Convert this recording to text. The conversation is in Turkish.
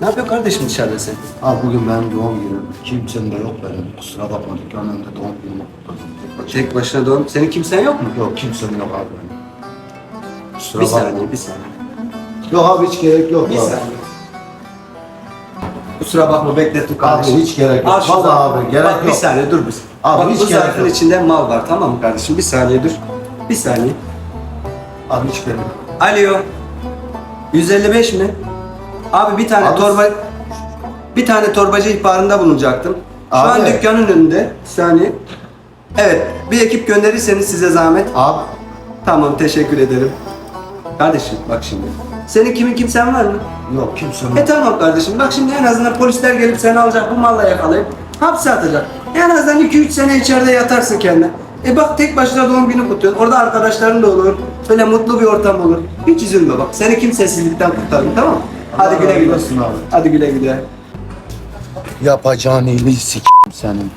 Ne yapıyor kardeşim dışarıda sen? Abi bugün benim doğum günüm. Kimsenin de yok benim. Kusura bakma dükkanın doğum günümü kutladım. Tek başına doğum. Senin kimsen yok mu? Yok kimsenin yok abi benim. Kusura bir bakma. saniye, bir saniye. Yok abi hiç gerek yok. Bir abi. saniye. Kusura bakma beklettim kardeşim. Abi hiç gerek yok. Al şu abi gerek Bak, Bir saniye dur bir saniye. Abi, Bak hiç bu gerek zarfın yok. içinde mal var tamam mı kardeşim? Bir saniye dur. Bir saniye. Abi hiç gerek yok. Alo. 155 mi? Abi bir tane Abi- torba bir tane torbacı ihbarında bulunacaktım. Şu Abi. an dükkanın önünde. Bir saniye. Evet, bir ekip gönderirseniz size zahmet. Abi Tamam, teşekkür ederim. Kardeşim bak şimdi. Senin kimin kimsen var mı? yok kimsenin E yok. tamam kardeşim. Bak şimdi en azından polisler gelip seni alacak, bu malla yakalayıp hapse atacak. En azından 2-3 sene içeride yatarsın kendine. E bak tek başına doğum günü kutluyorsun. Orada arkadaşların da olur. Böyle mutlu bir ortam olur. Hiç üzülme bak. Seni kimsesizlikten kurtardım tamam mı? Hadi güle güle. Hadi güle güle. Yapacağın iyiliği s*** senin.